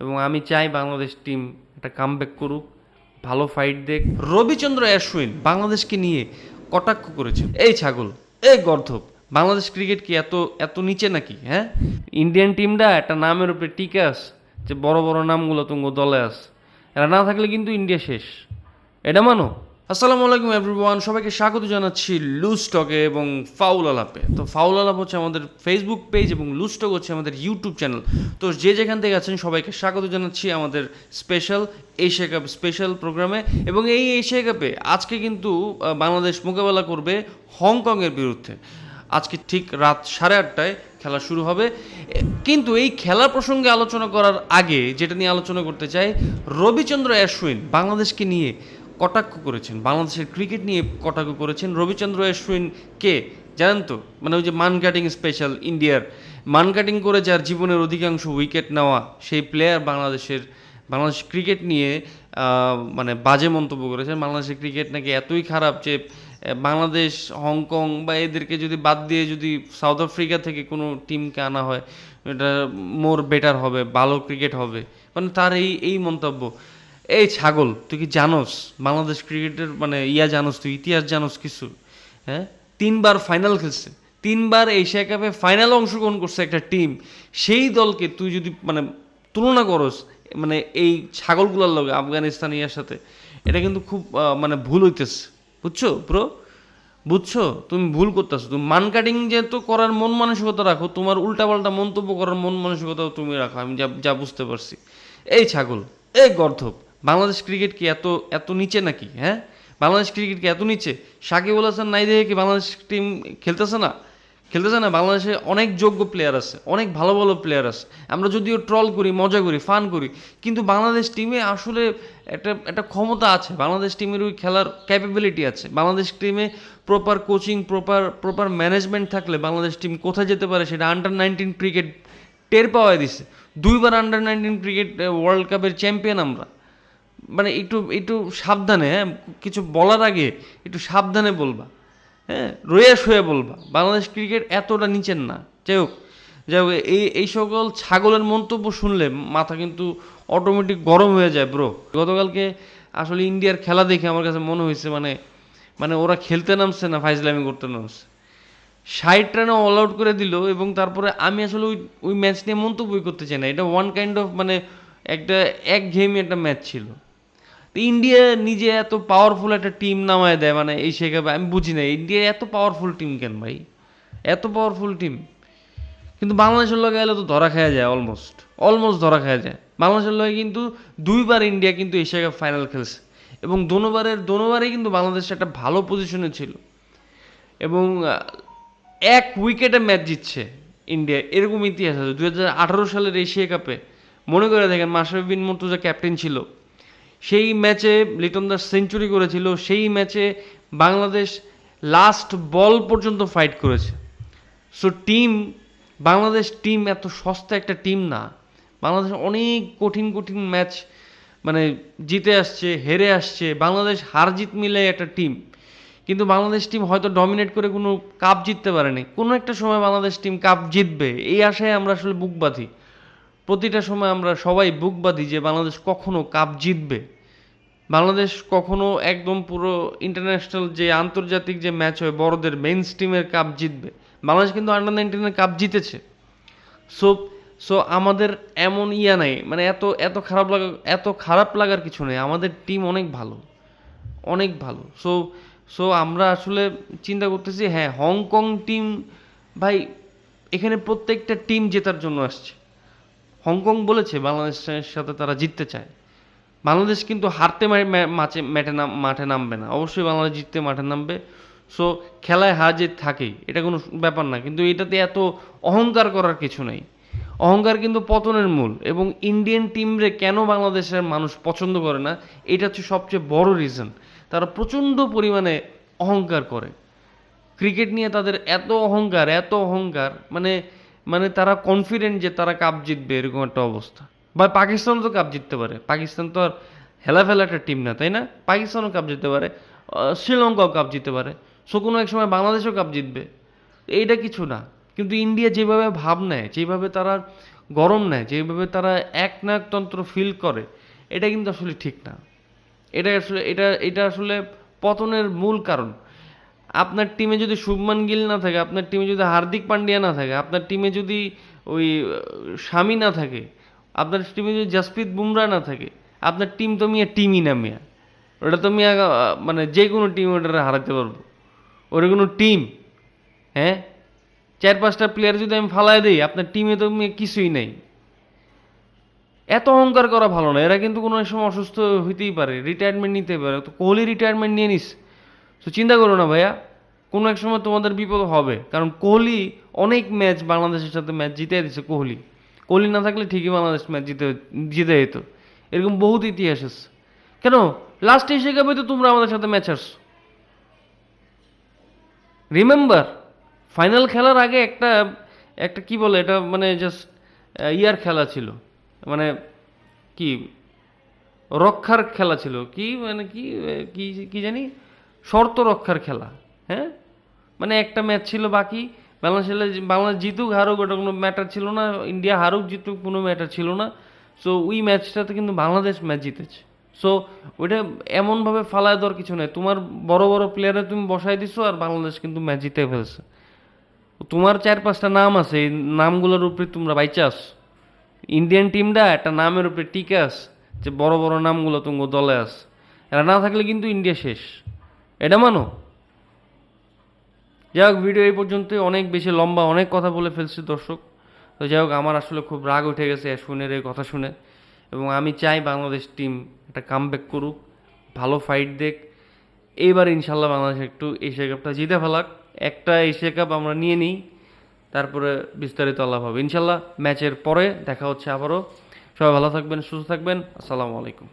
এবং আমি চাই বাংলাদেশ টিম একটা কামব্যাক করুক ভালো ফাইট দেখ। রবিচন্দ্র অশ্বিন বাংলাদেশকে নিয়ে কটাক্ষ করেছে এই ছাগল এই গর্ধব বাংলাদেশ ক্রিকেট কি এত এত নিচে নাকি হ্যাঁ? ইন্ডিয়ান টিমটা একটা নামের উপরে টিকে আস যে বড় বড় নামগুলো তুঙ্গ দলে আস এরা না থাকলে কিন্তু ইন্ডিয়া শেষ। এটা মানো? আসসালামু আলাইকুম এভরিওয়ান সবাইকে স্বাগত জানাচ্ছি লুজ স্টকে এবং ফাউল আলাপে। তো ফাউল আলাপ হচ্ছে আমাদের ফেসবুক পেজ এবং লুজ স্টক হচ্ছে আমাদের ইউটিউব চ্যানেল তো যে যেখান থেকে আছেন, সবাইকে স্বাগত জানাচ্ছি আমাদের স্পেশাল এশিয়া কাপ স্পেশাল প্রোগ্রামে এবং এই এশিয়া কাপে আজকে কিন্তু বাংলাদেশ মোকাবেলা করবে হংকংয়ের বিরুদ্ধে। আজকে ঠিক রাত সাড়ে আটটায় খেলা শুরু হবে। কিন্তু এই খেলা প্রসঙ্গে আলোচনা করার আগে, যেটা নিয়ে আলোচনা করতে চাই, রবিচন্দ্র অশ্বিন বাংলাদেশকে নিয়ে কটাক্ষ করেছেন? বাংলাদেশের ক্রিকেট নিয়ে কটাক্ষ করেছেন? রবিচন্দ্র অশ্বিন কে? জানেন তো? মানে ওই যে মান কাটিং স্পেশাল ইন্ডিয়ার। মান কাটিং করে যার জীবনের অধিকাংশ উইকেট নেওয়া, সেই প্লেয়ার বাংলাদেশের, বাংলাদেশ ক্রিকেট নিয়ে মানে বাজে মন্তব্য করেছেন। বাংলাদেশের ক্রিকেট নাকি এতই খারাপ যে বাংলাদেশ, হংকং বা এদেরকে যদি বাদ দিয়ে যদি সাউথ আফ্রিকা থেকে কোনো টিমকে আনা হয়, এটা মোর বেটার হবে, ভালো ক্রিকেট হবে। মানে তার এই এই মন্তব্য। এই ছাগল, তুই কি জানোস? বাংলাদেশ ক্রিকেটের মানে ইয়া জানোস তুই, ইতিহাস জানোস কিছু? হ্যাঁ? তিনবার ফাইনাল খেলছে। তিনবার এশিয়া কাপে ফাইনালে অংশগ্রহণ করছে একটা টিম সেই দলকে তুই যদি মানে তুলনা করস মানে এই ছাগলগুলোর লগে আফগানিস্তান ইয়ার সাথে, এটা কিন্তু খুব মানে ভুল হইতেছে। বুঝছ ব্রো বুঝছ? তুমি ভুল করতেছো। তুমি মান কাটিং যেহেতু করার মন মানসিকতা রাখো, তোমার উল্টাপাল্টা মন্তব্য করার মন মানসিকতাও তুমি রাখো, আমি যা যা বুঝতে পারছি। এই ছাগল, এই গর্ধব বাংলাদেশ ক্রিকেট কি এত এত নিচে নাকি হ্যাঁ? বাংলাদেশ ক্রিকেট কি এত নিচে? সাকিব আল হাসান নাই দেখে কি বাংলাদেশ টিম খেলতেছে না? খেলতেছে না, বাংলাদেশে অনেক যোগ্য প্লেয়ার আছে, অনেক ভালো ভালো প্লেয়ার আছে। আমরা যদিও ট্রল করি, মজা করি ফান করি, কিন্তু বাংলাদেশ টিমে আসলে একটা একটা ক্ষমতা আছে। বাংলাদেশ টিমের ওই খেলার ক্যাপাবিলিটি আছে। বাংলাদেশ টিমে proper coaching proper proper management থাকলে বাংলাদেশ টিম কোথায় যেতে পারে সেটা আন্ডার নাইনটিন ক্রিকেট টের পাওয়া দিছে। দুইবার আন্ডার নাইনটিন ক্রিকেট ওয়ার্ল্ড কাপের চ্যাম্পিয়ন আমরা। মানে একটু একটু সাবধানে হ্যাঁ? কিছু বলার আগে একটু সাবধানে বলবা হ্যাঁ? রয়ে শুয়ে বলবা, বাংলাদেশ ক্রিকেট এতটা নিচের না। যাই হোক যাই হোক, এই এই সকল ছাগলের মন্তব্য শুনলে মাথা কিন্তু অটোমেটিক গরম হয়ে যায় ব্রো গতকালকে আসলে ইন্ডিয়ার খেলা দেখে আমার কাছে মনে হয়েছে মানে মানে ওরা খেলতে নামছে না, ফাইজলামি করতে নামছে। ষাট রানে অল আউট করে দিল এবং তারপরে আমি আসলে ওই ওই ম্যাচ নিয়ে মন্তব্যই করতে চাই না। এটা ওয়ান কাইন্ড অফ মানে একটা এক ঘেয়েমি একটা ম্যাচ ছিল। ইন্ডিয়া নিজে এত পাওয়ারফুল একটা টিম নামায় দেয় মানে এই শেখাবে আমি বুঝি না ইন্ডিয়া এত পাওয়ারফুল টিম কেন ভাই? এত পাওয়ারফুল টিম কিন্তু বাংলাদেশের লগে এলে তো ধরা খাওয়া যায় অলমোস্ট অলমোস্ট ধরা খাওয়া যায়। বাংলাদেশের লগে কিন্তু দুইবার ইন্ডিয়া কিন্তু এশিয়া কাপ ফাইনাল খেলছে। এবং দোনোবারের দোনোবারেই কিন্তু বাংলাদেশ একটা ভালো পজিশনে ছিল। এবং এক উইকেটে ম্যাচ জিতছে ইন্ডিয়া এরকম ইতিহাস আছে। দু হাজার আঠারো সালের এশিয়া কাপে। মনে করে দেখেন, মাশরাফি বিন মুর্তজা ক্যাপ্টেন ছিল। সেই ম্যাচে লিটন দাস সেঞ্চুরি করেছিল, সেই ম্যাচে বাংলাদেশ লাস্ট বল পর্যন্ত ফাইট করেছে। সো টিম বাংলাদেশ টিম এত সস্তা একটা টিম না। বাংলাদেশ অনেক কঠিন কঠিন ম্যাচ মানে জিতে আসছে, হেরে আসছে। বাংলাদেশ হার জিত মিলে একটা টিম কিন্তু বাংলাদেশ টিম হয়তো ডমিনেট করে কোনো কাপ জিততে পারেনি। কোনো একটা সময় বাংলাদেশ টিম কাপ জিতবে। এই আশায় আমরা আসলে বুক বাঁধি। প্রতিটা সময় আমরা সবাই বুক বাঁধি যে বাংলাদেশ কখনো কাপ জিতবে। বাংলাদেশ কখনো একদম পুরো ইন্টারন্যাশনাল যে আন্তর্জাতিক যে ম্যাচ হয়, বড়দের মেইন স্ট্রিমের কাপ জিতবে। বাংলাদেশ কিন্তু আন্ডার নাইনটিনের কাপ জিতেছে। সো সো আমাদের এমন ইয়া নাই মানে এত এত খারাপ লাগা, এত খারাপ লাগার কিছু নেই। আমাদের টিম অনেক ভালো অনেক ভালো। সো সো আমরা আসলে চিন্তা করতেছি হ্যাঁ হংকং টিম ভাই, এখানে প্রত্যেকটা টিম জেতার জন্য আসছে। হংকং বলেছে বাংলাদেশের সাথে তারা জিততে চায়। বাংলাদেশ কিন্তু হারতে মাঠে নাম, মাঠে নামবে না। অবশ্যই বাংলাদেশ জিততে মাঠে নামবে। সো, খেলায় হার জিত থাকেই, এটা কোনো ব্যাপার না। কিন্তু এটাতে এত অহংকার করার কিছু নেই। অহংকার কিন্তু পতনের মূল এবং ইন্ডিয়ান টিমরে কেন বাংলাদেশের মানুষ পছন্দ করে না, এটা হচ্ছে সবচেয়ে বড় রিজন তারা প্রচণ্ড পরিমাণে অহংকার করে। ক্রিকেট নিয়ে তাদের এত অহংকার এত অহংকার মানে মানে তারা কনফিডেন্ট যে তারা কাপ জিতবে, এরকম একটা অবস্থা। বা পাকিস্তানও তো কাপ জিততে পারে। পাকিস্তান তো আর হেলা ফেলা একটা টিম না, তাই না? পাকিস্তানও কাপ জিততে পারে শ্রীলঙ্কাও কাপ জিততে পারে। সো, কোনো এক সময় বাংলাদেশও কাপ জিতবে। এইটা কিছু না। কিন্তু ইন্ডিয়া যেভাবে ভাব নেয়, যেভাবে তারা গরম নেয়, যেভাবে তারা এক নাকতন্ত্র ফিল করে, এটা কিন্তু আসলে ঠিক না। এটা আসলে, এটা এটা আসলে পতনের মূল কারণ। আপনার টিমে যদি শুভমান গিল না থাকে, আপনার টিমে যদি হার্দিক পান্ডিয়া না থাকে, আপনার টিমে যদি ওই শামি না থাকে, আপনার টিমে যদি জাসপ্রীত বুমরা না থাকে, আপনার টিম তো মিয়া টিমই না মিয়া। ওটা তো মিয়া মানে যে কোনো টিম ওটা হারাতে পারব। ওটা কোনো টিম হ্যাঁ? চার পাঁচটা প্লেয়ার যদি আমি ফালাই দিই, আপনার টিমে তো মিয়া কিছুই নেই। এত অহংকার করা ভালো না, এরা কিন্তু কোনো সময় অসুস্থ হইতেই পারে রিটায়ারমেন্ট নিতে পারে, তো কোহলি রিটায়ারমেন্ট নিয়ে নিস। তো চিন্তা করো না ভাইয়া, কোনো এক সময় তোমাদের বিপদ হবে। কারণ কোহলি অনেক ম্যাচ বাংলাদেশের সাথে ম্যাচ জিতে দিছে কোহলি। কোহলি না থাকলে ঠিকই বাংলাদেশ ম্যাচ জিতে জিতে যেত। এরকম বহুত ইতিহাস আছে। কেন? লাস্ট এসে গেবে তো তোমরা আমাদের সাথে ম্যাচ আসছো রিমেম্বার ফাইনাল খেলার আগে একটা একটা কি বলে, এটা মানে জাস্ট ইয়ার খেলা ছিল। মানে কি? রক্ষার খেলা ছিল। কি মানে কি কি জানি? শর্ত রক্ষার খেলা হ্যাঁ? মানে একটা ম্যাচ ছিল বাকি, বাংলাদেশ বাংলাদেশ জিতুক, হারুক, ওটা কোনো ম্যাটার ছিল না, ইন্ডিয়া হারুক, জিতুক, কোনো ম্যাটার ছিল না। সো ওই ম্যাচটাতে কিন্তু বাংলাদেশ ম্যাচ জিতেছে। সো ওইটা এমনভাবে ফালায় দেওয়ার কিছু নেই। তোমার বড় বড় প্লেয়ারে তুমি বসাই দিছো আর বাংলাদেশ কিন্তু ম্যাচ জিতে ফেলছে। তোমার চার পাঁচটা নাম আছে, এই নামগুলোর উপরে তোমরা বাইচাস ইন্ডিয়ান টিমটা একটা নামের উপরে টিকে আস যে বড় বড় নামগুলো তুমি দলে আস এরা না থাকলে কিন্তু ইন্ডিয়া শেষ। এটা মানো? যাই হোক ভিডিও এই পর্যন্ত অনেক বেশি লম্বা অনেক কথা বলে ফেলছি দর্শক। তো যাই হোক, আমার আসলে খুব রাগ উঠে গেছে অ্যাশউনের এই কথা শুনে। এবং আমি চাই বাংলাদেশ টিম একটা কামব্যাক করুক, ভালো ফাইট দেখ। এইবার ইনশাল্লাহ বাংলাদেশ একটু এশিয়া কাপটা জিতে ফেলাক। একটা এশিয়া কাপ আমরা নিয়ে নিই, তারপরে বিস্তারিত আলাপ হবে। ইনশাল্লাহ ম্যাচের পরে দেখা হচ্ছে আবারও। সবাই ভালো থাকবেন, সুস্থ থাকবেন। আসসালামু আলাইকুম।